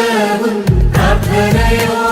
മനവും കർത്തനയോ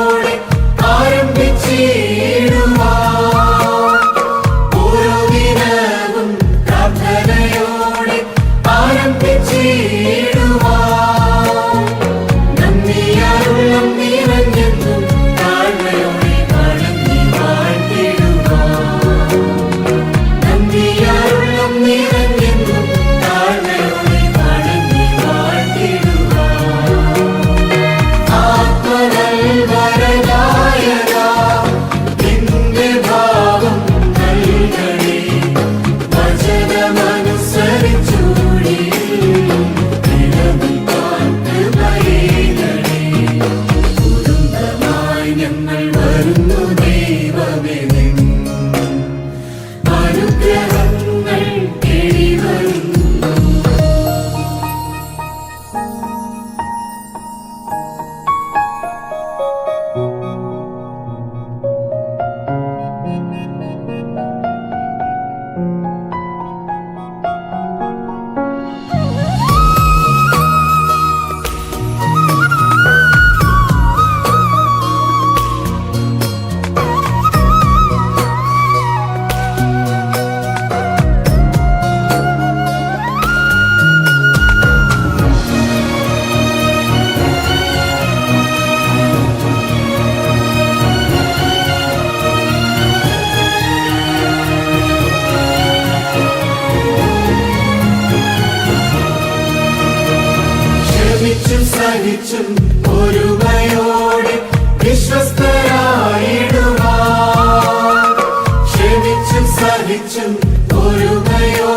വരുന്നു ദൈവം ക്ഷമിച്ചും സഹിച്ചും ഒരുമയോടെ വിശ്വസ്തരായിടുക ക്ഷമിച്ചും സഹിച്ചും ഒരുമയോടെ